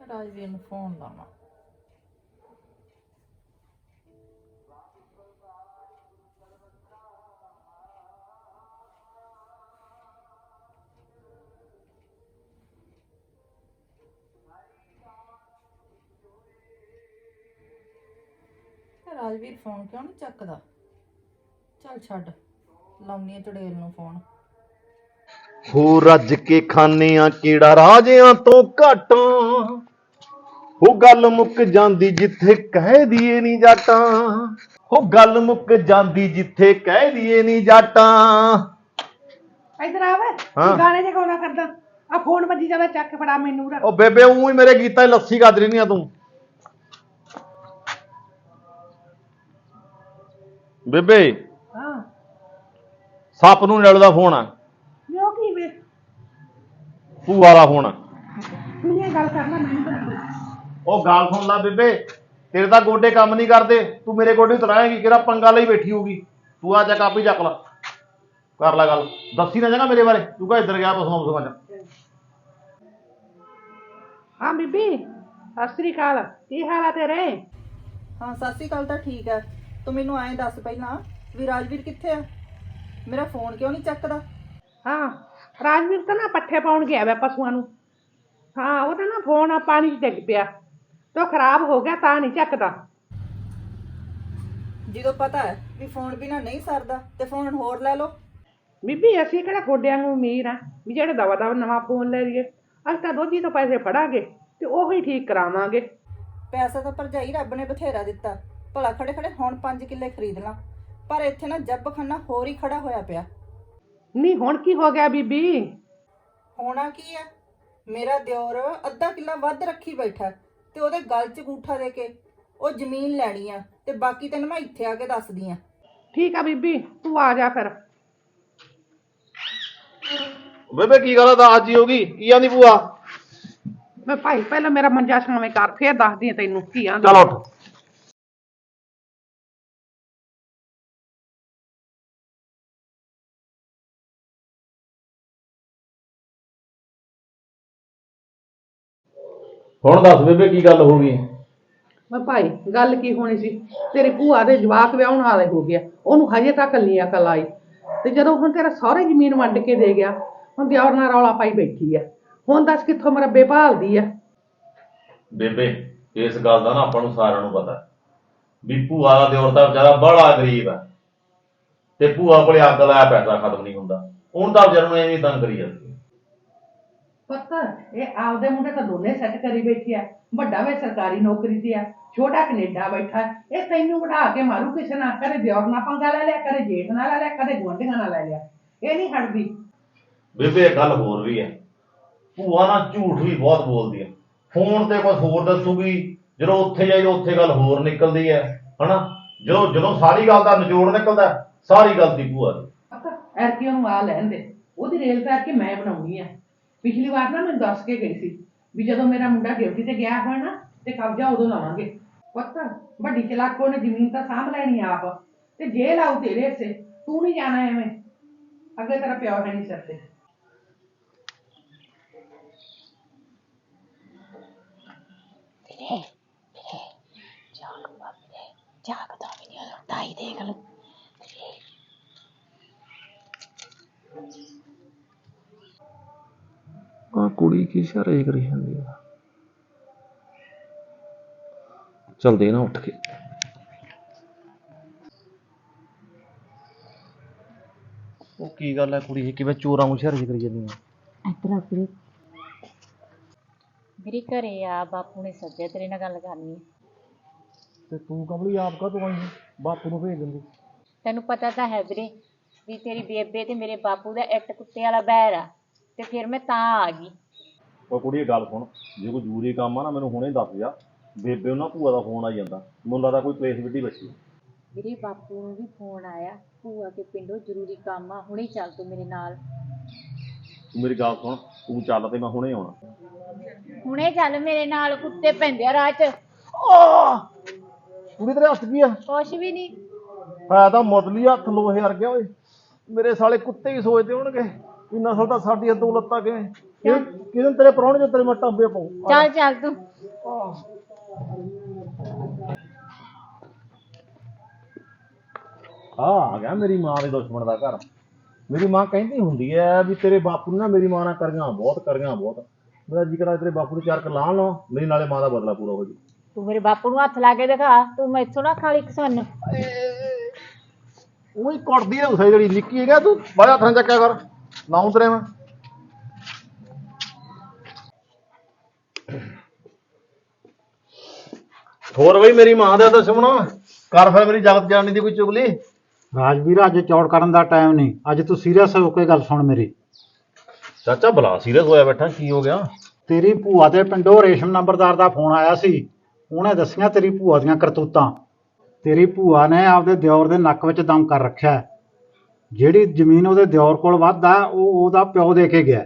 ਰਾਜਵੀਰ ਨੂੰ ਫੋਨ ਲਾਵਾਂ? ਰਾਜਵੀਰ ਫੋਨ ਕਿਉਂ ਨਹੀਂ ਚੱਕਦਾ? ਚੱਲ ਛੱਡ, ਲਾਉਣੀ ਆ ਚੜੇਲ ਨੂੰ ਫੋਨ ਹੋ ਰੱਜ ਕੇ ਖਾਨੇ ਆ ਕੀੜਾ ਰਾਜਿਆਂ ਤੋਂ ਘਾਟਾਂ। ਹੋ ਗੱਲ ਮੁੱਕ ਜਾਂਦੀ ਜਿੱਥੇ ਕਹਿ ਦੀਏ ਨਹੀਂ ਜਾਟਾਂ। ਹੋ ਗੱਲ ਮੁੱਕ ਜਾਂਦੀ ਜਿੱਥੇ ਕਹਿ ਦੀਏ ਨਹੀਂ ਜਾਟਾਂ। ਇਧਰ ਆ ਵੇ ਹਾਂ। ਗਾਣੇ ਜੇ ਗਾਉਣਾ ਕਰਦਾ ਆ ਫੋਨ ਵੱਜੀ ਜਾਂਦਾ ਚੱਕ ਫੜਾ ਮੈਨੂੰ ਰ ਉਹ ਬੇਬੇ ਉਂ ਹੀ ਮੇਰੇ ਗੀਤਾਂ 'ਚ ਲੱਸੀ ਕੱਢ ਰਹੀ ਆ ਤੂੰ। ਬੇਬੇ ਹਾਂ। ਸੱਪ ਨੂੰ ਨਿਲ ਦਾ ਫੋਨ ਆ। ਲਿਓ ਕੀ ਵੇ? ਭੂਆ ਦਾ ਫੋਨ ਆ। ਤੂੰ ਇਹ ਗੱਲ ਕਰਨਾ ਮੈਨੂੰ ਤਾਂ ਨਹੀਂ ਉਹ ਗੱਲ ਸੁਣ ਲੈ ਬੇਬੇ ਤੇਰੇ ਤਾਂ ਗੋਡੇ ਕੰਮ ਨਹੀਂ ਕਰਦੇ ਤੂੰ ਮੇਰੇ ਗੋਡੇ ਉਤਰਾਏਂਗੀ ਕਿਹੜਾ ਪੰਗਾ ਲਈ ਬੈਠੀ ਹੋਊਗੀ। ਤੂੰ ਆ ਜਾ ਕਾਪੀ ਚੱਕ ਲੈ। ਕਰ ਲੈ ਗੱਲ। ਦੱਸੀ ਨਾ ਜਗਾ ਮੇਰੇ ਬਾਰੇ ਤੂੰ ਕਾ ਇੱਧਰ ਗਿਆ ਪਸਮਾ ਪਸਮਾ ਚ ਹਾਂ ਬੀਬੀ ਸਤਿ ਸ੍ਰੀ ਅਕਾਲ। ਕੀ ਹਾਲ ਆ ਤੇਰੇ? ਹਾਂ ਸਤਿ ਸ਼੍ਰੀ ਅਕਾਲ ਤਾਂ ਠੀਕ ਹੈ ਤੂੰ ਮੈਨੂੰ ਐਂ ਦੱਸ ਪਹਿਲਾਂ ਵੀ ਰਾਜਵੀਰ ਕਿੱਥੇ ਆ? ਮੇਰਾ ਫੋਨ ਕਿਉਂ ਨਹੀਂ ਚੱਕਦਾ? ਹਾਂ ਰਾਜਵੀਰ ਤਾਂ ਨਾ ਪੱਠੇ ਪਾਉਣ ਗਿਆ ਵੇ ਪਸ਼ੂਆਂ ਨੂੰ। ਹਾਂ ਉਹਦਾ ਨਾ ਫੋਨ ਆ ਪਾਣੀ 'ਚ ਡਿੱਗ ਪਿਆ। ਤੇ ਉਹ ਖਰਾਬ ਹੋ ਗਿਆ ਤਾਂ ਨਹੀਂ ਚੱਕਦਾ। ਜਦੋਂ ਪਤਾ ਹੈ ਵੀ ਫੋਨ ਬਿਨਾ ਨਹੀਂ ਸਰਦਾ ਤੇ ਫੋਨ ਹੋਰ ਲੈ ਲਓ। ਬੀਬੀ ਅਸੀਂ ਕਿਹੜਾ ਖੋਡਿਆਂ ਨੂੰ ਅਮੀਰ ਆ ਵੀ ਜਿਹੜੇ ਦਵਾ ਦਵਾ ਨਵਾਂ ਫੋਨ ਲੈ ਲਈਏ। ਅਸੀਂ ਤਾਂ ਦੋਜੀ ਤੋਂ ਪੈਸੇ ਫੜਾਂਗੇ ਤੇ ਉਹੀ ਠੀਕ ਕਰਾਵਾਂਗੇ। ਪੈਸਾ ਤਾਂ ਭਰਜਾਈ ਰੱਬ ਨੇ ਬਥੇਰਾ ਦਿੱਤਾ। ਭਲਾ ਖੜੇ ਖੜੇ ਹੁਣ 5 ਕਿੱਲੇ ਖਰੀਦ ਲਾਂ। ਪਰ ਇੱਥੇ ਨਾ ਜੱਬ ਖੰਨਾ ਹੋਰ ਹੀ ਖੜਾ ਹੋਇਆ ਪਿਆ। ਨਹੀਂ ਹੁਣ ਕੀ ਹੋ ਗਿਆ ਬੀਬੀ? ਹੋਣਾ ਕੀ ਆ ਮੇਰਾ ਦਿਓਰ ਅੱਧਾ ਕਿੱਲਾ ਵੱਧ ਰੱਖੀ ਬੈਠਾ ਤੇ ਉਹਦੇ ਗਲ 'ਚ ਗੂਠਾ ਦੇ ਕੇ ਉਹ ਜ਼ਮੀਨ ਲੈਣੀ ਆ ਤੇ ਬਾਕੀ ਤੈਨੂੰ ਮੈਂ ਇੱਥੇ ਆ ਕੇ ਦੱਸਦੀ ਆ। ਠੀਕ ਆ ਬੀਬੀ ਤੂੰ ਆ ਜਾ ਫਿਰ। ਬੇਬੇ ਕੀ ਗੱਲ ਆ? ਤਾਂ ਅੱਜ ਹੀ ਹੋ ਗਈ। ਕੀ ਆਂਦੀ ਭੂਆ? ਮੈਂ ਭਾਈ ਪਹਿਲਾਂ ਮੇਰਾ ਮੰਜਾ ਛਾਵੇਂ ਕਰ ਫੇਰ ਦੱਸਦੀ ਆ ਤੈਨੂੰ ਕੀ ਆਂਦਾ। ਚਲ ਉੱਠ। ਹੁਣ ਦੱਸ ਬੇਬੇ ਕੀ ਗੱਲ ਹੋ ਗਈ? ਮੈਂ ਭਾਈ ਗੱਲ ਕੀ ਹੋਣੀ ਸੀ? ਤੇਰੀ ਭੂਆ ਦੇ ਜਵਾਕ ਵਿਆਹਣ ਵਾਲੇ ਹੋ ਗਿਆ ਉਹਨੂੰ ਹਜੇ ਤੱਕ ਨਹੀਂ ਅਕਲ ਆਈ। ਤੇ ਜਦੋਂ ਹੁਣ ਤੇਰਾ ਸਹੁਰੇ ਜ਼ਮੀਨ ਵੰਡ ਕੇ ਦੇ ਗਿਆ ਹੁਣ ਦਿਓਰ ਨਾਲ ਰੌਲਾ ਪਾਈ ਬੈਠੀ ਆ। ਹੁਣ ਦੱਸ ਕਿੱਥੋਂ ਮਰੱਬੇ ਭਾਲਦੀ ਆ? ਬੇਬੇ ਇਸ ਗੱਲ ਦਾ ਨਾ ਆਪਾਂ ਨੂੰ ਸਾਰਿਆਂ ਨੂੰ ਪਤਾ। ਵੀ ਭੂਆ ਦਾ ਦਿਓਰ ਤਾਂ ਵਿਚਾਰਾ ਬੜਾ ਗਰੀਬ ਹੈ ਤੇ ਭੂਆ ਕੋਲੇ ਅੱਗ ਲਾਇਆ ਪੈਸਾ ਖਤਮ ਨਹੀਂ ਹੁੰਦਾ। ਹੁਣ ਤਾਂ ਵਿਚਾਰ ਨੂੰ ਐਵੇਂ ਤੰਗ ਕਰੀ ਜਾਂਦੀ ਹੈ। ਪੁੱਤ ਇਹ ਆਪਦੇ ਮੁੰਡੇ ਤਾਂ ਦੋਨੇ ਸੈੱਟ ਕਰੀ ਬੈਠੀ ਆ। ਵੱਡਾ ਵੇ ਸਰਕਾਰੀ ਨੌਕਰੀ ਤੇ ਆ ਛੋਟਾ ਕੈਨੇਡਾ ਬੈਠਾ ਇਹ ਤੈਨੂੰ ਵਢਾ ਕੇ ਮਾਰੂ ਕਿਸੇ ਨਾਲ ਕਦੇ ਦਿਓਰ ਨਾਲ ਪੰਗਾ ਲੈ ਲਿਆ ਕਦੇ ਜੇਠ ਨਾਲ ਲੈ ਲਿਆ ਕਦੇ ਗੁਆਂਢੀਆਂ ਨਾਲ ਲੈ ਲਿਆ। ਇਹ ਨਹੀਂ ਹਟਦੀ। ਬੇਬੇ ਇਹ ਗੱਲ ਹੋਰ ਵੀ ਹੈ ਭੂਆ ਨਾ ਝੂਠ ਵੀ ਬਹੁਤ ਬੋਲਦੀ ਹੈ ਫੋਨ ਤੇ ਕੁਝ ਹੋਰ ਦੱਸੂਗੀ ਜਦੋਂ ਉੱਥੇ ਜਾਈ ਉੱਥੇ ਗੱਲ ਹੋਰ ਨਿਕਲਦੀ ਹੈ ਹਨਾ? ਜਦੋਂ ਜਦੋਂ ਸਾਰੀ ਗੱਲ ਦਾ ਨਿਚੋੜ ਨਿਕਲਦਾ ਸਾਰੀ ਗੱਲ ਦੀ ਭੂਆ ਦੀ। ਪਤਾ ਐਰਕੀ ਉਹਨੂੰ ਆ ਲੈਣ ਦੇ। ਉਹਦੀ ਰੇਲ ਪੈਰ ਕੇ ਮੈਂ ਬਣਾਉਣੀ ਆ। ਪਿਛਲੀ ਵਾਰ ਨਾ ਮੈਨੂੰ ਦੱਸ ਕੇ ਗਈ ਸੀ ਵੀ ਜਦੋਂ ਮੇਰਾ ਮੁੰਡਾ ਡਿਊਟੀ ਤੇ ਗਿਆ ਹੋਇਆ ਨਾ ਤੇ ਕਬਜ਼ਾ ਉਦੋਂ ਲਾਵਾਂਗੇ ਪੁੱਤ ਵੱਡੀ ਚਲਾਕੋ ਨੇ ਜ਼ਮੀਨ ਤਾਂ ਸਾਂਭ ਲੈਣੀ ਆ ਆਪ ਤੇ ਜੇ ਲਾਉ ਤੇਰੇ ਹਿੱਸੇ ਤੂੰ ਨਹੀਂ ਜਾਣਾ ਐਵੇਂ ਅੱਗੇ ਤੇਰਾ ਪਿਓ ਹੈ ਨਹੀਂ ਸਿਰ ਤੇ ਜਾਗਦਾ ਵੀ ਨਹੀਂ ਹੁੰਦਾ ਹੀ ਦੇਖ ਲਓ ਆ ਕੁੜੀ ਕੀ ਇਸ਼ਾਰੇ ਕਰੀ ਜਾਂਦੀ ਆ? ਚਲਦੇ ਨਾ ਉੱਠ ਕੇ। ਉਹ ਕੀ ਗੱਲ ਹੈ ਕੁੜੀ ਕਿਵੇਂ ਚੋਰਾਂ ਨੂੰ ਇਸ਼ਾਰੇ ਕਰੀ ਜਾਂਦੀ ਆ? ਇੱਧਰ ਆ ਵੀਰੇ ਮੇਰੀ ਘਰੇ ਆ ਬਾਪੂ ਨੇ ਸੱਦਿਆ ਤੇਰੇ ਨਾਲ ਗੱਲ ਕਰਨੀ ਹੈ। ਤੇ ਤੂੰ ਕਮਲੀ ਆਪ ਕਾ ਤੂੰ ਆਈ ਬਾਪੂ ਨੂੰ ਭੇਜ ਦਿੰਦੀ। ਤੈਨੂੰ ਪਤਾ ਤਾਂ ਹੈ ਵੀਰੇ ਵੀ ਤੇਰੀ ਬੇਬੇ ਤੇ ਮੇਰੇ ਬਾਪੂ ਦਾ ਇੱਟ ਕੁੱਤੇ ਵਾਲਾ ਬੈਰ ਆ। ਤੇ ਫਿਰ ਮੈਂ ਤਾਂ ਆ ਗਈ। ਉਹ ਕੁੜੀ ਗੱਲ ਸੁਣ। ਜੇ ਕੋਈ ਜ਼ਰੂਰੀ ਕੰਮ ਆ ਨਾ ਮੈਨੂੰ ਹੁਣੇ ਦੱਸ ਜਾ। ਬੇਬੇ ਉਹਨਾਂ ਭੂਆ ਦਾ ਫੋਨ ਆਈ ਜਾਂਦਾ। ਮੈਨੂੰ ਲੱਗਦਾ ਕੋਈ ਪਲੇਸ ਵਿੱਢੀ ਬੱਚੀ ਵੀਰੇ ਬਾਪੂ ਨੂੰ ਵੀ ਫੋਨ ਆਇਆ ਭੂਆ ਕੇ ਪਿੰਡੋਂ ਜ਼ਰੂਰੀ ਕੰਮ ਆ ਹੁਣੇ ਚੱਲ ਤੂੰ ਮੇਰੇ ਨਾਲ। ਤੂੰ ਮੇਰੀ ਗੱਲ ਸੁਣ ਤੂੰ ਚੱਲ ਤੇ ਮੈਂ ਹੁਣੇ ਆਉਣਾ। ਹੁਣੇ ਚੱਲ ਮੇਰੇ ਨਾਲ ਕੁੱਤੇ ਪੈਂਦੇ ਆ ਰਾਹ 'ਚ। ਕੁੜੀ ਤੇਰੇ ਹੱਥ ਕੀ ਆ? ਕੁਛ ਵੀ ਨਹੀਂ। ਹੈ ਤਾਂ ਮੁੱਦਲੀ ਹੱਥ ਲੋਹੇ ਵਰਗਿਆ ਓਏ। ਮੇਰੇ ਸਾਲੇ ਕੁੱਤੇ ਹੀ ਸੋਚਦੇ ਹੋਣਗੇ। ਇੰਨਾ ਸਾਲ ਤਾਂ ਸਾਡੀਆਂ ਦੋ ਲੱਤਾਂ ਕਿਵੇਂ ਕਿ ਕਿਹਦੇ ਤੇਰੇ ਪ੍ਰਾਹੁਣੇ ਚ ਤੇਰੇ ਮੈਂ ਟਾਂਬੇ ਪਾਉ। ਚੱਲ ਚੱਲ ਤੂੰ। ਆ ਆ ਗਿਆ ਮੇਰੀ ਮਾਂ ਦੇ ਦੁਸ਼ਮਣ ਦਾ ਘਰ। ਮੇਰੀ ਮਾਂ ਕਹਿੰਦੀ ਹੁੰਦੀ ਐ ਵੀ ਤੇਰੇ ਬਾਪੂ ਨੇ ਨਾ ਮੇਰੀ ਮਾਂ ਨਾਲ ਕਰੀਆਂ ਬਹੁਤ ਕਰੀਆਂ ਬਹੁਤ। ਮੇਰਾ ਜੀ ਕਰਾ ਤੇਰੇ ਬਾਪੂ ਨੂੰ ਚਾਰ ਕ ਲਾਣ ਲਵਾਂ ਮੇਰੀ ਨਾਲੇ ਮਾਂ ਦਾ ਬਦਲਾ ਪੂਰਾ ਹੋ ਜੀ। ਤੂੰ ਮੇਰੇ ਬਾਪੂ ਨੂੰ ਹੱਥ ਲਾ ਕੇ ਦਿਖਾ। ਤੂੰ ਮੈਥੋਂ ਨਾ ਖਾਲੀ ਕਿਸਨ ਉਹੀ ਕੁੱਟਦੀ ਐ ਉਸੇ ਜਿਹੜੀ ਨਿੱਕੀ ਹੈਗਾ ਤੂੰ। ਬੜਾ ਥਾਂ ਚੱਕਿਆ ਕਰ। ਤੇਰੇ ਮੈਂ। ਹੋਰ ਬਈ ਮੇਰੀ ਮਾਂ ਦਾ ਦੁਸ਼ਮਣ ਕਰ ਫਿਰ ਮੇਰੀ ਜਗਤ ਜਾਣੀ ਦੀ ਕੋਈ ਚੁਗਲੀ ਰਾਜਵੀਰ ਅੱਜ ਚੌੜ ਕਰਨ ਦਾ ਟਾਈਮ ਨਹੀਂ। ਅੱਜ ਤੂੰ ਸੀਰੀਅਸ ਹੋ ਕੇ ਗੱਲ ਸੁਣ ਮੇਰੀ। ਚਾਚਾ ਬਲਾ ਸੀਰੀਅਸ ਹੋਇਆ ਬੈਠਾ ਕੀ ਹੋ ਗਿਆ? ਤੇਰੀ ਭੂਆ ਦੇ ਪਿੰਡੋਂ ਰੇਸ਼ਮ ਨੰਬਰਦਾਰ ਦਾ ਫੋਨ ਆਇਆ ਸੀ। ਉਹਨੇ ਦੱਸੀਆਂ ਤੇਰੀ ਭੂਆ ਦੀਆਂ ਕਰਤੂਤਾਂ। ਤੇਰੀ ਭੂਆ ਨੇ ਆਪਦੇ ਦਿਓਰ ਦੇ ਨੱਕ ਵਿੱਚ ਦਮ ਕਰ ਰੱਖਿਆ। ਹੈ। ਜਿਹੜੀ ਜ਼ਮੀਨ ਉਹਦੇ ਦਿਓਰ ਕੋਲ ਵੱਧਦਾ ਉਹ ਉਹਦਾ ਪਿਓ ਦੇ ਕੇ ਗਿਆ।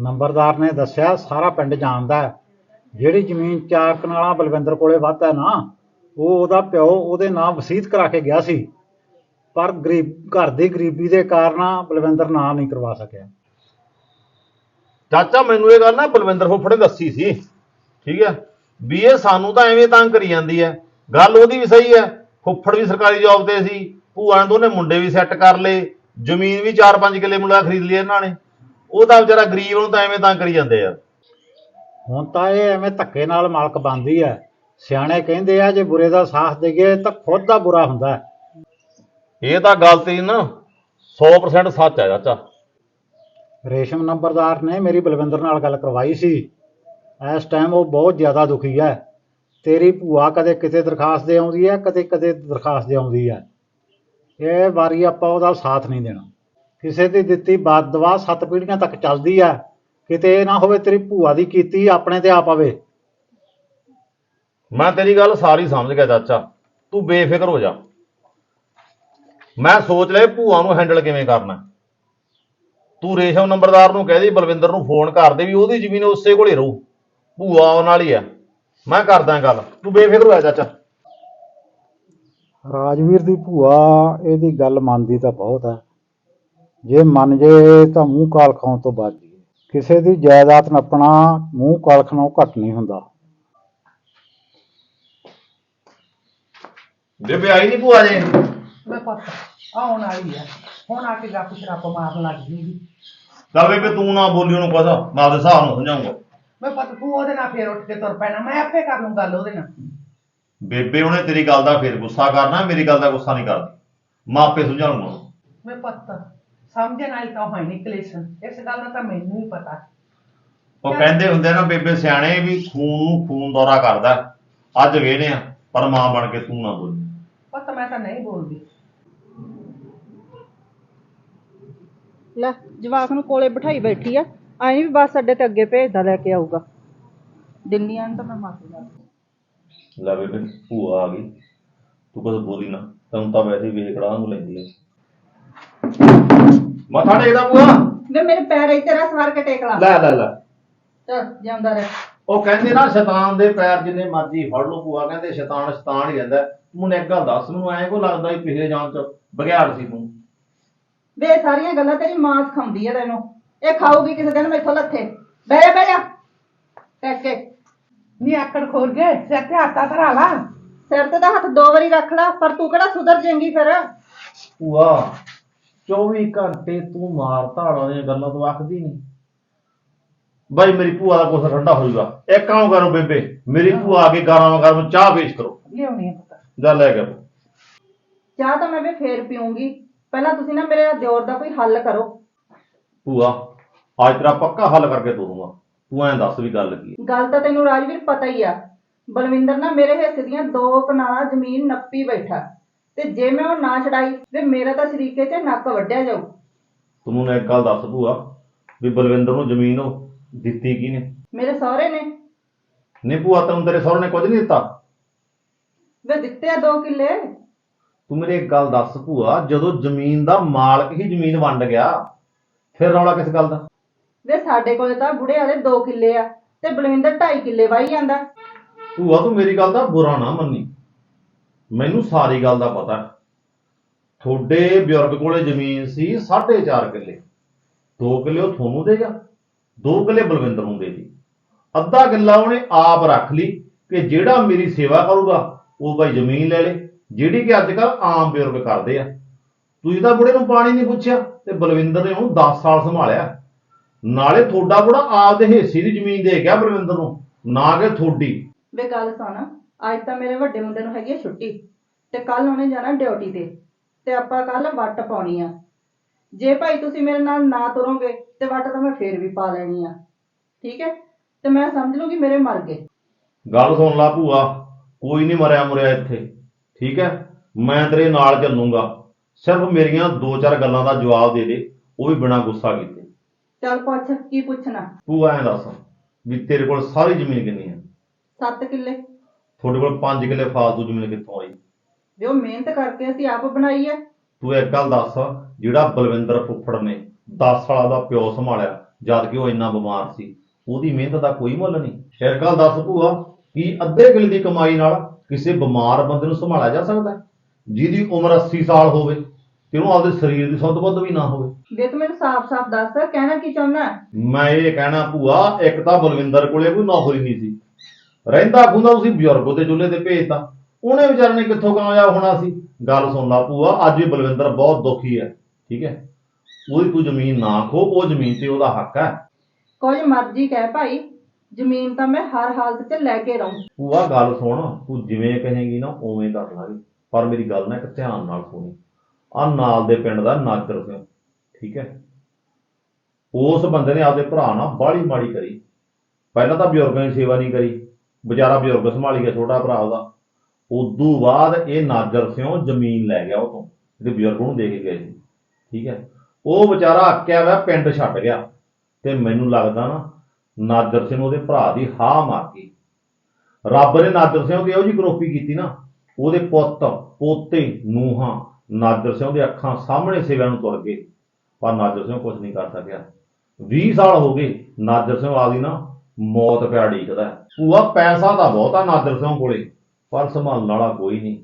ਨੰਬਰਦਾਰ ਨੇ ਦੱਸਿਆ, ਸਾਰਾ ਪਿੰਡ ਜਾਣਦਾ ਹੈ। ਜਿਹੜੀ ਜ਼ਮੀਨ ਚਾਰ ਕਨਾਲਾਂ ਬਲਵਿੰਦਰ ਕੋਲੇ ਵੱਧਦਾ ਨਾ, ਉਹ ਉਹਦਾ ਪਿਓ ਉਹਦੇ ਨਾਂ ਵਸੀਤ ਕਰਾ ਕੇ ਗਿਆ ਸੀ। ਪਰ ਗਰੀਬ, ਘਰ ਦੀ ਗਰੀਬੀ ਦੇ ਕਾਰਨ ਬਲਵਿੰਦਰ ਨਾਂ ਨਹੀਂ ਕਰਵਾ ਸਕਿਆ। ਚਾਚਾ, ਮੈਨੂੰ ਇਹ ਗੱਲ ਨਾ ਬਲਵਿੰਦਰ ਫੁੱਫੜ ਨੇ ਦੱਸੀ ਸੀ। ਠੀਕ ਹੈ? ਵੀ ਇਹ ਸਾਨੂੰ ਤਾਂ ਐਵੇਂ ਤੰਗ ਕਰੀ ਜਾਂਦੀ ਹੈ। ਗੱਲ ਉਹਦੀ ਵੀ ਸਹੀ ਹੈ। ਫੁੱਫੜ ਵੀ ਸਰਕਾਰੀ ਜੌਬ ਤੇ ਸੀ। ਭੂਆ ਨੇ ਦੋਨੇ ਮੁੰਡੇ ਵੀ ਸੈੱਟ ਕਰ ਲਏ ਜ਼ਮੀਨ ਵੀ 4-5 ਕਿੱਲੇ ਮੁੰਡਾ ਖਰੀਦ ਲਈ ਇਹਨਾਂ ਨੇ। ਉਹ ਤਾਂ ਵਿਚਾਰਾ ਗਰੀਬ ਨੂੰ ਤਾਂ ਐਵੇਂ ਤੰਗ ਕਰੀ ਜਾਂਦੇ ਆ। ਹੁਣ ਤਾਂ ਇਹ ਐਵੇਂ ਧੱਕੇ ਨਾਲ ਮਾਲਕ ਬਣਦੀ ਹੈ ਸਿਆਣੇ ਕਹਿੰਦੇ ਆ ਜੇ ਬੁਰੇ ਦਾ ਸਾਥ ਦੇਈਏ ਤਾਂ ਖੁਦ ਦਾ ਬੁਰਾ ਹੁੰਦਾ ਹੈ। ਇਹ ਤਾਂ ਗੱਲ ਤੇ ਨਾ 100% ਸੱਚ ਹੈ ਚਾਚਾ। ਰੇਸ਼ਮ ਨੰਬਰਦਾਰ ਨੇ ਮੇਰੀ ਬਲਵਿੰਦਰ ਨਾਲ ਗੱਲ ਕਰਵਾਈ ਸੀ। ਇਸ ਟਾਈਮ ਉਹ ਬਹੁਤ ਜ਼ਿਆਦਾ ਦੁਖੀ ਹੈ। ਤੇਰੀ ਭੂਆ ਕਦੇ ਕਿਤੇ ਦਰਖਾਸਤ ਦੇ ਆਉਂਦੀ ਹੈ ਕਦੇ ਕਦੇ ਦਰਖਾਸਤ ਦੇ ਆਉਂਦੀ ਹੈ। ਇਹ ਵਾਰੀ ਆਪਾਂ ਉਹਦਾ ਸਾਥ ਨਹੀਂ ਦੇਣਾ। ਕਿਸੇ ਦੀ ਦਿੱਤੀ ਬਦਦੁਆ ਸੱਤ ਪੀੜ੍ਹੀਆਂ ਤੱਕ ਚੱਲਦੀ ਹੈ ਕਿਤੇ ਇਹ ਨਾ ਹੋਵੇ ਤੇਰੀ ਭੂਆ ਦੀ ਕੀਤੀ, ਆਪਣੇ ਤੇ ਆ ਪਵੇ ਮੈਂ ਤੇਰੀ ਗੱਲ ਸਾਰੀ ਸਮਝ ਗਿਆ ਚਾਚਾ। ਤੂੰ ਬੇਫਿਕਰ ਹੋ ਜਾ। ਮੈਂ ਸੋਚ ਲਿਆ ਭੂਆ ਨੂੰ ਹੈਂਡਲ ਕਿਵੇਂ ਕਰਨਾ। ਤੂੰ ਰੇਸ਼ਮ ਨੰਬਰਦਾਰ ਨੂੰ ਕਹਿ ਦੇ, ਬਲਵਿੰਦਰ ਨੂੰ ਫੋਨ ਕਰ ਦੇ ਵੀ ਉਹਦੀ ਜ਼ਮੀਨ ਉਸੇ ਕੋਲੇ ਰਹੂ। ਭੂਆ ਉਹ ਨਾਲ ਹੀ ਆ। ਮੈਂ ਕਰਦਾ ਗੱਲ। ਤੂੰ ਬੇਫਿਕਰ ਹੋ ਜਾ ਚਾਚਾ। ਰਾਜਵੀਰ ਦੀ ਭੂਆ ਇਹਦੀ ਗੱਲ ਮੰਨਦੀ ਤਾਂ ਬਹੁਤ ਹੈ ਜੇ ਮੰਨ ਜੇ ਤਾਂ ਮੂੰਹ ਕਾਲ ਖਾਉਣ ਤੋਂ ਬਾਅਦ ਜੀ ਕਿਸੇ ਦੀ ਜਾਇਦਾਦ ਨੱਪਣਾ ਮੂੰਹ ਕਾਲ ਖਾਣੋਂ ਘੱਟ ਨਹੀਂ ਹੁੰਦਾ। ਬੇਬੇ ਆਈ ਨਹੀਂ ਭੂਆ ਜੇ? ਮੈਂ ਪੁੱਤ ਆਉਣ ਵਾਲੀ ਆ। ਹੁਣ ਆ ਕੇ ਗੱਪ ਸ਼ਰਾਪ ਮਾਰਨ ਲੱਗ ਜੂਗੀ ਚੱਲ ਬੇਬੇ ਤੂੰ ਨਾ ਬੋਲੀ ਉਹਨੂੰ ਕੁਛ ਮੈਂ ਆਪਦੇ ਹਿਸਾਬ ਨਾਲ ਸਮਝਾਉਂਗਾ ਮੈਂ ਪੁੱਤ ਤੂੰ ਉਹਦੇ ਨਾਲ ਫੇਰ ਉੱਠ ਕੇ ਤੁਰ ਪੈਣਾ। ਮੈਂ ਆਪੇ ਕਰ ਲੂੰ ਗੱਲ ਉਹਦੇ ਨਾਲ। ਬੇਬੇ ਉਹਨੇ ਤੇਰੀ ਗੱਲ ਦਾ ਫਿਰ ਗੁੱਸਾ ਕਰਨਾ ਮੇਰੀ ਗੱਲ ਦਾ ਗੁੱਸਾ ਨਹੀਂ ਕਰਦੀ। ਮੈਂ ਆਪੇ ਸਮਝਾਉਂਗਾ। ਮੈਂ ਪੁੱਤ ਸਮਝਣ ਵਾਲੀ ਤਾਂ ਹੋਈ ਨਹੀਂ ਕਲੇਸ਼ਨ। ਇਸ ਗੱਲ ਦਾ ਤਾਂ ਮੈਨੂੰ ਹੀ ਪਤਾ। ਉਹ ਕਹਿੰਦੇ ਹੁੰਦੇ ਨਾ ਬੇਬੇ ਸਿਆਣੇ ਵੀ ਖੂਨ ਨੂੰ ਖੂਨ ਦੌਰਾ ਕਰਦਾ। ਅੱਜ ਵੇਹਨੇ ਆ ਪਰ ਮਾਂ ਬਣ ਕੇ ਤੂੰ ਨਾ ਬੋਲੀ। ਪੁੱਤ ਮੈਂ ਤਾਂ ਨਹੀਂ ਬੋਲਦੀ। ਲੈ ਜਵਾਕ ਨੂੰ ਕੋਲੇ ਬਿਠਾਈ ਬੈਠੀ ਆ। ਆਈ ਵੀ ਬੱਸ ਅੱਡੇ ਤੇ ਅੱਗੇ ਭੇਜਦਾ ਲੈ ਕੇ ਆਊਗਾ। ਦਿੱਲੀਆਂ ਨੂੰ ਤਾਂ ਮੈਂ ਮਾਫੀ ਲਾ ਲੈ ਬੇਬੇ ਭੂਆ ਆ ਗਈ। ਤੂੰ ਕੁਝ ਬੋਲੀ ਨਾ। ਤੈਨੂੰ ਤਾਂ ਵੈਸੇ ਹੀ ਵੇਖੜਾ ਨੂੰ ਲੈਂਦੀ ਐ ਮੱਥਾ ਟੇਕਦਾ ਭੂਆ। ਵੇ ਮੇਰੇ ਪੈਰ ਇੱਥੇ ਰਸ ਵਾਰ ਕੇ ਟੇਕ ਲਾ। ਲੈ ਲੈ ਲੈ। ਚੱਲ ਜਾਂਦਾ ਰਹਿ। ਉਹ ਕਹਿੰਦੇ ਨਾ ਸ਼ੈਤਾਨ ਦੇ ਪੈਰ ਜਿੰਨੇ ਮਰਜ਼ੀ ਫੜ ਲਓ ਭੂਆ। ਕਹਿੰਦੇ ਸ਼ੈਤਾਨ ਸ਼ੈਤਾਨ ਹੀ ਰਹਿੰਦਾ। ਮੈਨੂੰ ਇੱਕ ਗੱਲ ਦੱਸ ਮੈਨੂੰ ਐਂ ਕੋ ਲੱਗਦਾ ਵੀ ਪਿਛਲੇ ਜਾਨ ਚ ਬਗਿਆੜ ਸੀ ਤੂੰ? ਵੇ ਸਾਰੀਆਂ ਗੱਲਾਂ ਤੇਰੀ ਮਾਂ ਸਿਖਾਉਂਦੀ ਆ ਤੈਨੂੰ। ਇਹ ਖਾਊਗੀ ਕਿਸੇ ਦਿਨ ਮੈਥੋਂ ਲੱਥੇ। ਬਹਿ ਜਾ ਬਹਿ ਜਾ। ਟੈਕ ਨੀ ਆਕੜ ਖੋਲ ਕੇ ਸਿਰ ਤੇ ਹੱਥਾ ਧਰਾ ਲਾ। ਸਿਰ ਤੇ ਤਾਂ ਹੱਥ ਦੋ ਵਾਰੀ ਰੱਖ ਲਾ ਪਰ ਤੂੰ ਕਿਹੜਾ ਸੁਧਰ ਜਾਏਂਗੀ ਫਿਰ? ਭੂਆ 24 ਘੰਟੇ ਤੂੰ ਮਾਰ ਧਾੜਾਂ ਦੀਆਂ ਗੱਲਾਂ ਤੋਂ ਆਖਦੀ ਨਹੀਂ ਬਾਈ ਮੇਰੀ ਭੂਆ ਦਾ ਕੋਸਾ ਠੰਡਾ ਹੋ ਜਾਊਗਾ। ਇੱਕ ਕੰਮ ਕਰੋ ਬੇਬੇ ਮੇਰੀ ਭੂਆ ਆ ਕੇ ਗਰਮ ਗਰਮ ਚਾਹ ਪੇਸ਼ ਕਰੋ। ਲਿਆਉਣੀ ਆ ਪੁੱਤ। ਜਾ ਲੈ ਕੇ ਆਓ। ਚਾਹ ਤਾਂ ਮੈਂ ਵੀ ਫੇਰ ਪੀਉਂਗੀ ਪਹਿਲਾਂ ਤੁਸੀਂ ਨਾ ਮੇਰੇ ਦਿਓਰ ਦਾ ਕੋਈ ਹੱਲ ਕਰੋ। ਭੂਆ ਅੱਜ ਤੇਰਾ ਪੱਕਾ ਹੱਲ ਕਰਕੇ ਤੋਰੂੰਗਾ ਤੂੰ ਐਂ ਦੱਸ ਵੀ ਗੱਲ ਕੀ ਹੈ? ਗੱਲ ਤਾਂ ਤੈਨੂੰ ਰਾਜਵੀਰ ਪਤਾ ਹੀ ਆ। ਬਲਵਿੰਦਰ ਨਾ ਮੇਰੇ ਹਿੱਸੇ ਦੀਆਂ ਦੋ ਕਨਾਲਾਂ ਜ਼ਮੀਨ ਨੱਪੀ ਬੈਠਾ। ਤੇ ਜੇ ਮੈਂ ਉਹ ਨਾ ਛਡਾਈ ਤੇ ਮੇਰਾ ਤਾਂ ਸ਼ਰੀਕੇ 'ਚ ਨੱਕ ਵੱਢਿਆ ਜਾਊ। ਤੂੰ ਮੈਨੂੰ ਇੱਕ ਗੱਲ ਦੱਸ ਭੂਆ ਵੀ ਬਲਵਿੰਦਰ ਨੂੰ ਜ਼ਮੀਨ ਉਹ ਦਿੱਤੀ ਕਿਹਨੇ ਮੇਰੇ ਸਹੁਰੇ ਨੇ। ਨਹੀਂ ਭੂਆ ਤੈਨੂੰ ਤੇਰੇ ਸਹੁਰੇ ਨੇ ਕੁਝ ਨਹੀਂ ਦਿੱਤਾ? ਵੇ ਦਿੱਤੇ ਆ ਦੋ ਕਿੱਲੇ। ਤੂੰ ਮੇਰੇ ਇੱਕ ਗੱਲ ਦੱਸ ਭੂਆ ਜਦੋਂ ਜ਼ਮੀਨ ਦਾ ਮਾਲਕ ਹੀ ਜ਼ਮੀਨ ਵੰਡ ਗਿਆ ਫਿਰ ਰੌਲਾ ਕਿਸ ਗੱਲ ਦਾ? ਵੇ ਸਾਡੇ ਕੋਲੇ ਤਾਂ ਬੁੜੇ ਵਾਲੇ ਦੋ ਕਿੱਲੇ ਆ ਤੇ ਬਲਵਿੰਦਰ ਢਾਈ ਕਿੱਲੇ ਵਾਹੀ ਜਾਂਦਾ। ਭੂਆ, ਤੂੰ ਮੇਰੀ ਗੱਲ ਦਾ ਬੁਰਾ ਨਾ ਮੰਨੀ। ਮੈਨੂੰ ਸਾਰੀ ਗੱਲ ਦਾ ਪਤਾ। ਤੁਹਾਡੇ ਬਜ਼ੁਰਗ ਕੋਲੇ ਜ਼ਮੀਨ ਸੀ 4.5 ਕਿੱਲੇ। ਦੋ ਕਿੱਲੇ ਉਹ ਤੁਹਾਨੂੰ ਦੇਗਾ, ਦੋ ਕਿੱਲੇ ਬਲਵਿੰਦਰ ਨੂੰ ਦੇ ਦੀ। ਅੱਧਾ ਕਿੱਲਾ ਉਹਨੇ ਆਪ ਰੱਖ ਲਈ ਕਿ ਜਿਹੜਾ ਮੇਰੀ ਸੇਵਾ ਕਰੂਗਾ, ਉਹ ਭਾਈ ਜ਼ਮੀਨ ਲੈ ਲੇ, ਜਿਹੜੀ ਕਿ ਅੱਜ ਕੱਲ ਆਮ ਬਜ਼ੁਰਗ ਕਰਦੇ ਆ। ਤੁਸੀਂ ਤਾਂ ਬੁੜੇ ਨੂੰ ਪਾਣੀ ਨਹੀਂ ਪੁੱਛਿਆ ਤੇ ਬਲਵਿੰਦਰ ਨੇ ਉਹਨੂੰ 10 ਸਾਲ ਸੰਭਾਲਿਆ। ਨਾਲੇ ਤੁਹਾਡਾ ਬੁੜਾ ਆਪਦੇ ਹਿੱਸੇ ਦੀ ਜ਼ਮੀਨ ਦੇ ਗਿਆ ਬਲਵਿੰਦਰ ਨੂੰ ਨਾ ਕਿ ਤੁਹਾਡੀ ਵੇ ਗੱਲ ਸੁਣ ਅੱਜ ਤਾਂ ਮੇਰੇ ਵੱਡੇ ਮੁੰਡੇ ਨੂੰ ਹੈਗੀ ਆ ਛੁੱਟੀ ਤੇ ਕੱਲ ਉਹਨੇ ਜਾਣਾ ਡਿਊਟੀ ਤੇ ਤੇ ਆਪਾਂ ਕੱਲ ਵੱਟ ਪਾਉਣੀ ਆ। ਜੇ ਭਾਈ ਤੁਸੀਂ ਮੇਰੇ ਨਾਲ ਨਾ ਤੁਰੋਗੇ ਤੇ ਵੱਟ ਤਾਂ ਮੈਂ ਫੇਰ ਵੀ ਪਾ ਲੈਣੀ ਆ। ਠੀਕ ਹੈ? ਤੇ ਮੈਂ ਸਮਝ ਲੂੰਗੀ ਮੇਰੇ ਮਰ ਗਏ। ਗੱਲ ਸੁਣ ਲਾ ਭੂਆ ਕੋਈ ਨਹੀਂ ਮਰਿਆ ਮੁਰਿਆ ਇੱਥੇ। ਠੀਕ ਹੈ? ਮੈਂ ਤੇਰੇ ਨਾਲ ਚੱਲੂੰਗਾ। ਸਿਰਫ ਮੇਰੀਆਂ ਦੋ ਚਾਰ ਗੱਲਾਂ ਦਾ ਜਵਾਬ ਦੇ ਦੇ ਉਹ ਵੀ ਬਿਨਾਂ ਗੁੱਸਾ ਕੀਤੇ। ਚੱਲ ਪੁੱਛ ਕੀ ਪੁੱਛਣਾ? ਭੂਆ ਐਂ ਦੱਸ ਵੀ ਤੇਰੇ ਕੋਲ ਸਾਰੀ ਜ਼ਮੀਨ ਕਿੰਨੀ ਹੈ 7 ਕਿੱਲੇ। ਤੁਹਾਡੇ ਕੋਲ 5 ਕਿੱਲੇ ਫਾਲਤੂ ਜ਼ਮੀਨ ਕਿੱਥੋਂ ਆਈ? ਜੋ ਮਿਹਨਤ ਕਰਕੇ ਅਸੀਂ ਆਪ ਬਣਾਈ ਹੈ ਤੂੰ ਇੱਕ ਗੱਲ ਦੱਸ ਜਿਹੜਾ ਬਲਵਿੰਦਰ ਫੁੱਫੜ ਨੇ 10 ਸਾਲਾਂ ਦਾ ਪਿਓ ਸੰਭਾਲਿਆ ਜਦ ਕਿ ਉਹ ਇੰਨਾ ਬਿਮਾਰ ਸੀ ਉਹਦੀ ਮਿਹਨਤ ਦਾ ਕੋਈ ਮੁੱਲ ਨਹੀਂ। ਫਿਰ ਗੱਲ ਦੱਸ ਭੂਆ ਕੀ ਅੱਧੇ ਕਿੱਲੇ ਦੀ ਕਮਾਈ ਨਾਲ ਕਿਸੇ ਬਿਮਾਰ ਬੰਦੇ ਨੂੰ ਸੰਭਾਲਿਆ ਜਾ ਸਕਦਾ? ਹੈ? ਜਿਹਦੀ ਉਮਰ 80 ਸਾਲ ਹੋਵੇ ਉਹਨੂੰ ਆਪਦੇ ਸਰੀਰ ਦੀ ਸੁੱਧ ਬੁੱਧ ਵੀ ਨਾ ਹੋਵੇ? ਵੇ ਤੂੰ ਮੈਨੂੰ ਸਾਫ਼-ਸਾਫ਼ ਦੱਸ ਕਹਿਣਾ ਕੀ ਚਾਹੁੰਦਾ? ਹੈ? ਮੈਂ ਇਹ ਕਹਿਣਾ ਭੂਆ ਇੱਕ ਤਾਂ ਬਲਵਿੰਦਰ ਕੋਲੇ ਕੋਈ ਨੌਕਰੀ ਨਹੀਂ ਸੀ। ਰਹਿੰਦਾ ਖੁੰਦਾ ਤੁਸੀਂ ਬਜ਼ੁਰਗ ਦੇ ਚੁੱਲ੍ਹੇ ਤੇ ਭੇਜਤਾ ਉਹਨੇ ਵਿਚਾਰੇ ਨੇ ਕਿੱਥੋਂ ਕਾਮਯਾਬ ਹੋਣਾ ਸੀ? ਗੱਲ ਸੁਣ ਲਾ ਭੂਆ ਅੱਜ ਵੀ ਬਲਵਿੰਦਰ ਬਹੁਤ ਦੁਖੀ ਹੈ ਠੀਕ ਹੈ? ਉਹਦੀ ਤੂੰ ਜ਼ਮੀਨ ਨਾ ਖੋ ਉਹ ਜ਼ਮੀਨ ਤੇ ਉਹਦਾ ਹੱਕ ਹੈ। ਕੁਝ ਮਰਜ਼ੀ ਕਹਿ ਭਾਈ ਜ਼ਮੀਨ ਤਾਂ ਮੈਂ ਹਰ ਹਾਲਤ 'ਚ ਲੈ ਕੇ ਰਹੂੰ। ਭੂਆ ਗੱਲ ਸੁਣ ਤੂੰ ਜਿਵੇਂ ਕਹੇਂਗੀ ਨਾ ਉਵੇਂ ਕਰ ਲਾਂਗੇ। ਪਰ ਮੇਰੀ ਗੱਲ ਨਾ ਇੱਕ ਧਿਆਨ ਨਾਲ ਸੁਣੀ। ਆ ਨਾਲ ਦੇ ਪਿੰਡ ਦਾ ਨਾਜਰ ਸਿੰਘ ਠੀਕ ਹੈ? ਉਸ ਬੰਦੇ ਨੇ ਆਪਦੇ ਭਰਾ ਨਾਲ ਬਾਹਲੀ ਮਾੜੀ ਕਰੀ। ਪਹਿਲਾਂ ਤਾਂ ਬਜ਼ੁਰਗਾਂ ਦੀ ਸੇਵਾ ਨਹੀਂ ਕਰੀ ਵਿਚਾਰਾ ਬਜ਼ੁਰਗ ਸੰਭਾਲੀ ਗਿਆ ਛੋਟਾ ਭਰਾ ਉਹਦਾ। ਉਦੋਂ ਬਾਅਦ ਇਹ ਨਾਗਰ ਸਿੰਘ ਜ਼ਮੀਨ ਲੈ ਗਿਆ ਉਹ ਤੋਂ, ਜਿਹੜੇ ਬਜ਼ੁਰਗ ਨੂੰ ਦੇ ਕੇ ਗਏ ਸੀ, ਠੀਕ ਹੈ? ਉਹ ਵਿਚਾਰਾ ਆਕਿਆ ਹੋਇਆ ਪਿੰਡ ਛੱਡ ਗਿਆ। ਤੇ ਮੈਨੂੰ ਲੱਗਦਾ ਨਾ ਨਾਦਰ ਸਿੰਘ ਉਹਦੇ ਭਰਾ ਦੀ ਹਾਂ ਮਾਰ ਗਈ। ਰੱਬ ਨੇ ਨਾਦਰ ਸਿੰਘ ਦੀ ਇਹੋ ਜਿਹੀ ਕਰੋਪੀ ਕੀਤੀ ਨਾ, ਉਹਦੇ ਪੁੱਤ, ਪੋਤੇ ਨੂਹਾਂ ਨਾਦਰ ਸਿੰਘ ਦੇ ਅੱਖਾਂ ਸਾਹਮਣੇ ਸੇਵਾ ਨੂੰ ਤੁਰ ਗਏ, ਪਰ ਨਾਦਰ ਸਿੰਘ ਕੁਝ ਨਹੀਂ ਕਰ ਸਕਿਆ। 20 ਸਾਲ ਹੋ ਗਏ ਨਾਦਰ ਸਿੰਘ ਆਦੀ ਨਾ ਮੌਤ ਪਿਆ ਢੀਕਦਾ ਪੂਆ ਪੈਸਾ ਤਾਂ ਬਹੁਤਾ ਨਾਦਰ ਸਿੰਘ ਕੋਲੇ, ਪਰ ਸੰਭਾਲਣ ਵਾਲਾ ਕੋਈ ਨਹੀਂ,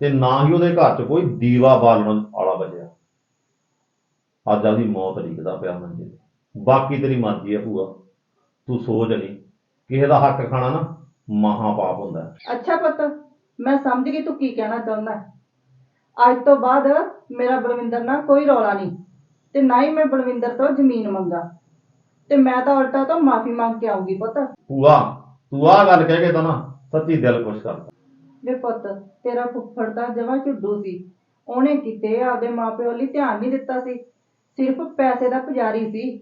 ਤੇ ਨਾ ਹੀ ਉਹਦੇ ਘਰ 'ਚ ਕੋਈ ਦੀਵਾ ਬਾਲਣ ਵਾਲਾ ਬਚਿਆ। ਅੱਜ ਆਦੀ ਮੌਤ ਢੀਕਦਾ ਪਿਆ ਮੰਜੇ ਬਾਕੀ ਤੇਰੀ ਮਰਜ਼ੀ ਹੈ ਪੂਆ ਤੂੰ ਸੋਚ ਲਈ ਕਿਸੇ ਦਾ ਹੱਕ ਖਾਣਾ ਨਾ ਮਹਾ ਪਾਪ ਹੁੰਦਾ ਅੱਛਾ ਪੁੱਤ, ਮੈਂ ਸਮਝ ਗਈ ਤੂੰ ਕੀ ਕਹਿਣਾ ਚਾਹੁੰਦਾ ਅੱਜ ਤੋਂ ਬਾਅਦ ਮੇਰਾ ਬਲਵਿੰਦਰ ਨਾਲ ਕੋਈ ਰੌਲਾ ਨਹੀਂ ਤੇ ਨਾ ਹੀ ਮੈਂ ਬਲਵਿੰਦਰ ਤੋਂ ਜ਼ਮੀਨ ਮੰਗਾ। ਤੇ ਮੈਂ ਤਾਂ ਉਲਟਾ ਤੋਂ ਮਾਫੀ ਮੰਗ ਕੇ ਆਉਂਗੀ ਪੁੱਤ। ਭੂਆ ਤੂੰ ਆਹ ਗੱਲ ਕਹਿ ਕੇ ਤਾਂ ਨਾ ਸੱਚੀ ਦਿਲ ਖੁਸ਼ ਕਰਦਾ ਵੇ ਪੁੱਤ ਤੇਰਾ ਫੁੱਫੜ ਤਾਂ ਜਮਾ ਝੁੱਡੂ ਸੀ। ਉਹਨੇ ਕਿਤੇ ਆਪਦੇ ਮਾਪਿਓ ਲਈ ਧਿਆਨ ਨਹੀਂ ਦਿੱਤਾ ਸੀ। ਸਿਰਫ ਪੈਸੇ ਦਾ ਪੁਜਾਰੀ ਸੀ।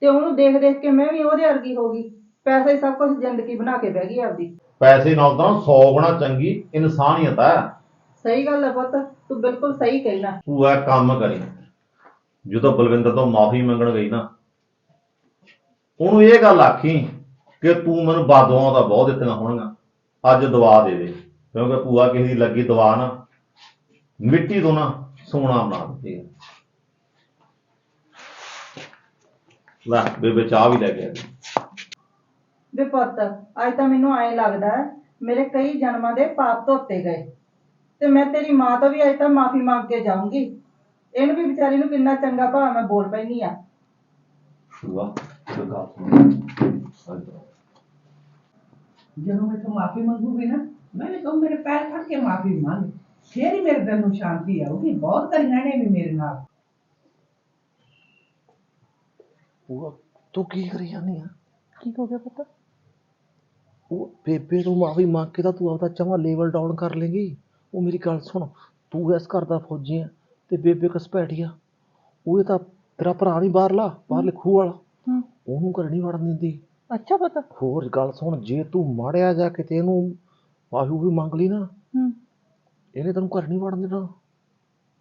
ਤੇ ਉਹਨੂੰ ਦੇਖ ਦੇਖ ਕੇ ਮੈਂ ਵੀ ਉਹਦੇ ਵਰਗੀ ਹੋ ਗਈ। ਪੈਸਾ ਹੀ ਸਭ ਕੁਝ ਜ਼ਿੰਦਗੀ ਬਣਾ ਕੇ ਬਹਿ ਗਈ ਆਪਦੀ। ਪੈਸੇ ਨਾਲ ਤਾਂ 100 ਗੁਣਾ ਚੰਗੀ ਇਨਸਾਨੀਅਤ ਹੈ ਸਹੀ ਗੱਲ ਹੈ ਪੁੱਤ ਤੂੰ ਬਿਲਕੁਲ ਸਹੀ ਕਹਿਣਾ। ਤੂੰ ਇਹ ਕੰਮ ਕਰੀ। ਜਦੋਂ ਬਲਵਿੰਦਰ ਤੋਂ ਮਾਫੀ ਮੰਗਣ ਗਈ ਨਾ ਉਹਨੂੰ ਇਹ ਗੱਲ ਆਖੀ ਕਿ ਤੂੰ ਮੈਨੂੰ ਬਾਦੂਆਂ ਦਾ ਬਹੁਤ ਦਿੱਤੀਆਂ ਹੋਣਗੀਆਂ ਅੱਜ ਦਵਾ ਦੇ ਦੇ। ਕਿਉਂਕਿ ਭੂਆ ਕਿਸੇ ਦੀ ਲੱਗੀ ਦਵਾ ਨਾ ਮਿੱਟੀ ਤੋਂ ਨਾ ਸੋਨਾ ਬਣਾ ਦਿੱਤੀ ਹੈ ਲੈ ਬੇਬੇ ਚਾਹ ਵੀ ਲੈ ਕੇ ਆ ਗਈ। ਵੇ ਪੁੱਤ ਅੱਜ ਤਾਂ ਮੈਨੂੰ ਐਂ ਲੱਗਦਾ ਹੈ, ਮੇਰੇ ਕਈ ਜਨਮਾਂ ਦੇ ਪਾਪ ਧੋਤੇ ਗਏ। ਤੇ ਮੈਂ ਤੇਰੀ ਮਾਂ ਤੋਂ ਵੀ ਅੱਜ ਤਾਂ ਮਾਫੀ ਮੰਗ ਕੇ ਜਾਊਂਗੀ। ਇਹਨੂੰ ਵੀ ਵਿਚਾਰੀ ਨੂੰ ਕਿੰਨਾ ਚੰਗਾ ਭਲਾ ਮੈਂ ਬੋਲ ਪੈਣੀ ਆ ਜਦੋਂ ਮੈਂ ਮਾਫੀ ਮੰਗੂਗੀ ਨਾ ਮੈਂ ਵੀ ਕਹੂੰ ਮੇਰੇ ਪੈਰ ਫੜ ਕੇ ਮਾਫੀ ਮੰਗ। ਫੇਰ ਹੀ ਮੇਰੇ ਦਿਲ ਨੂੰ ਸ਼ਾਂਤੀ ਆਊਗੀ। ਬਹੁਤ ਕਰੀਆਂ ਨੇ ਵੀ ਮੇਰੇ ਨਾਲ। ਉਹ ਤੂੰ ਕੀ ਕਰੀ ਜਾਂਦੀ ਆ? ਕੀ ਹੋ ਗਿਆ ਪੁੱਤ? ਉਹ ਬੇਬੇ ਤੋਂ ਮਾਫੀ ਮੰਗ ਕੇ ਤਾਂ ਤੂੰ ਆਪਦਾ ਜਮਾ ਲੈਵਲ ਡਾਊਨ ਕਰ ਲੇਗੀ। ਉਹ ਮੇਰੀ ਗੱਲ ਸੁਣ ਤੂੰ ਇਸ ਘਰ ਦਾ ਫੌਜੀ ਆ ਤੇ ਬੇਬੇ ਕਸਪੈਟੀ ਆ। ਉਹ ਇਹ ਤਾਂ ਤੇਰਾ ਭਰਾ ਨਹੀਂ ਬਾਹਰਲਾ ਬਾਹਰਲੇ ਖੂਹ ਵਾਲਾ। ਹੂੰ। ਉਹਨੂੰ ਘਰ ਨਹੀਂ ਵੜਨ ਦਿੰਦੀ। ਅੱਛਾ ਪੁੱਤ। ਹੋਰ ਗੱਲ ਸੁਣ ਜੇ ਤੂੰ ਮਾੜਿਆ ਜਾ ਕਿਤੇ ਇਹਨੂੰ ਮਾਫੀ ਵੀ ਮੰਗ ਲਈ ਨਾ ਹੂੰ। ਇਹਨੇ ਤੈਨੂੰ ਘਰ ਨਹੀਂ ਵੜਨ ਦੇਣਾ।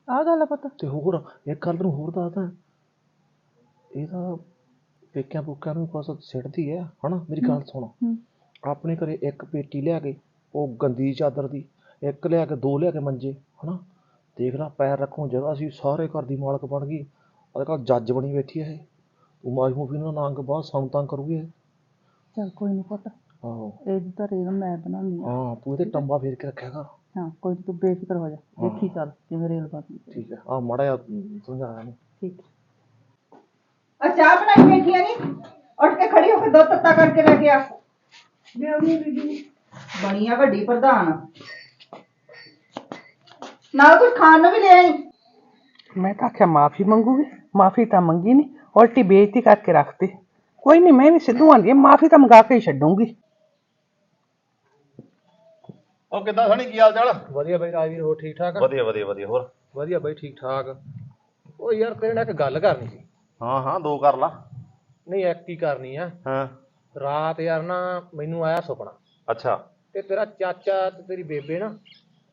ਆ ਗੱਲ ਆ ਪੁੱਤ। ਤੇ ਹੋਰ ਇੱਕ ਗੱਲ ਤੈਨੂੰ ਹੋਰ ਦੱਸਦਾ। ਇਹ ਤਾਂ ਪੇਕਿਆਂ ਪੁੱਕਿਆਂ ਨੂੰ ਕੁਛ ਸਿੱਟਦੀ ਹੈ ਹਨਾ? ਮੇਰੀ ਗੱਲ ਸੁਣ। ਹੂੰ। ਆਪਣੇ ਘਰੇ ਇੱਕ ਪੇਟੀ ਲਿਆ ਕੇ ਉਹ ਗੰਦੀ ਚਾਦਰ ਦੀ। ਇੱਕ ਲਿਆ ਕੇ ਦੋ ਲਿਆ ਕੇ ਮੰਜੇ ਹਨਾ? ਦੇਖ ਲੈ ਪੈਰ ਰੱਖਣ ਨੂੰ ਜਗ੍ਹਾ ਸੀ ਸਾਰੇ ਘਰ ਦੀ ਮਾਲਕ ਬਣ ਗਈ। ਉਹਦੇ ਕੋਲ ਜੱਜ ਬਣੀ ਬੈਠੀ ਹੈ ਇਹ। ਤੂੰ ਮਾਈ ਮੂਫੀ ਨਾਲ ਨੰਗ ਬਹੁਤ ਸੰਗ ਤੰਗ ਕਰੂਗੀ ਇਹ। ਚਲ ਕੋਈ ਨਹੀਂ ਪੁੱਤ। ਆਹੋ। ਇਹਦੀ ਤਾਂ ਰੇਲ ਮੈਂ ਬਣਾਉਣੀ ਆ। ਹਾਂ ਤੂੰ ਇਹਦੇ ਟੰਬਾ ਫੇਰ ਕੇ ਰੱਖਿਆ ਕਰ ਹਾਂ ਕੋਈ ਨੀ ਤੂੰ ਬੇਫਿਕਰ ਹੋ ਜਾ। ਦੇਖੀ ਚੱਲ ਕਿਵੇਂ ਰੇਲ ਬਣਦੀ ਠੀਕ ਹੈ ਆ ਮਾੜਾ ਜਿਹਾ ਸਮਝਾਇਆ ਨੂੰ ਠੀਕ ਆ। ਚਾਹ ਬਣਾਈ ਬੈਠੀਆਂ ਨਹੀਂ ਉੱਠ ਕੇ ਖੜੀ ਹੋ ਕੇ ਦੋ ਤੱਤਾ ਕਰਕੇ ਲੈ ਕੇ ਆ। ਬਣੀ ਆ ਵੱਡੀ ਪ੍ਰਧਾਨ। ਨਾਲ ਕੁਝ ਖਾਣ ਨੂੰ ਵੀ ਲੈ ਆਈ। ਮੈਂ ਤਾਂ ਆਖਿਆ ਮਾਫੀ ਮੰਗੂਗੀ ਮਾਫੀ ਤਾਂ ਮੰਗੀ ਨਹੀਂ ਉਲਟੀ ਬੇਇੱਜ਼ਤੀ ਕਰਕੇ ਰੱਖਤੀ। ਕੋਈ ਨਹੀਂ ਮੈਂ ਵੀ ਸਿੱਧੂ ਆਂਦੀ ਮਾਫੀ ਤਾਂ ਮੰਗਾ ਕੇ ਹੀ ਛੱਡੂੰਗੀ। ਉਹ ਕਿੱਦਾਂ ਸਣੀ ਕੀ ਹਾਲ ਚਾਲ? ਵਧੀਆ ਬਾਈ ਰਾਜਵੀਰ ਹੋਰ ਠੀਕ ਠਾਕ ਵਧੀਆ ਵਧੀਆ ਵਧੀਆ ਹੋਰ? ਵਧੀਆ ਬਾਈ ਠੀਕ ਠਾਕ। ਉਹ ਯਾਰ ਤੇਰੇ ਨਾਲ ਇੱਕ ਗੱਲ ਕਰਨੀ ਸੀ। ਹਾਂ ਹਾਂ ਦੋ ਕਰ ਲਾ। ਨਹੀਂ ਇੱਕ ਹੀ ਕਰਨੀ ਆ। ਹਾਂ। ਰਾਤ ਯਾਰ ਨਾ ਮੈਨੂੰ ਆਇਆ ਸੁਪਨਾ। ਅੱਛਾ। ਤੇ ਤੇਰਾ ਚਾਚਾ ਤੇ ਤੇਰੀ ਬੇਬੇ ਨਾ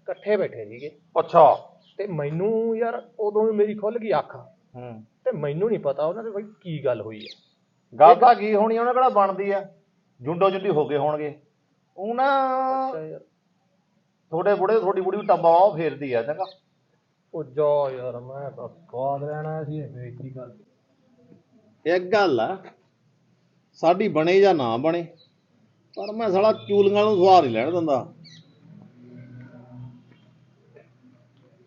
ਇਕੱਠੇ ਬੈਠੇ ਸੀਗੇ। ਅੱਛਾ। ਤੇ ਮੈਨੂੰ ਯਾਰ ਉਦੋਂ ਹੀ ਮੇਰੀ ਖੁੱਲ ਗਈ ਅੱਖ। ਹੂੰ। ਤੇ ਮੈਨੂੰ ਨਹੀਂ ਪਤਾ ਉਹਨਾਂ ਦੇ ਬਈ ਕੀ ਗੱਲ ਹੋਈ ਹੈ। ਗੱਲ ਤਾਂ ਕੀ ਹੋਣੀ ਉਹਨਾਂ ਕਿਹੜਾ ਬਣਦੀ ਆ? ਜੁੰਡੋ ਜੁੰਡੀ ਹੋ ਗਏ ਹੋਣਗੇ। ਉਹ ਨਾ ਅੱਛਾ ਯਾਰ। ਥੋੜੇ ਬੁੜੇ ਥੋੜੀ ਬੁੜੀ ਵੀ ਟੱਬਾ ਉਹ ਫੇਰਦੀ ਆ ਚੰਗਾ। ਉਹ ਜਾ ਯਾਰ ਮੈਂ ਤਾਂ ਸਵਾਦ ਲੈਣਾ ਸੀ ਇਹ ਬੇਇੱਜ਼ਤੀ ਕਰਕੇ ਇੱਕ ਗੱਲ ਆ ਸਾਡੀ ਬਣੇ ਜਾਂ ਨਾ ਬਣੇ ਪਰ ਮੈਂ ਸਾਲਾ ਚੂਲੀਆਂ ਨੂੰ ਸਵਾਦ ਨਹੀਂ ਲੈਣ ਦਿੰਦਾ।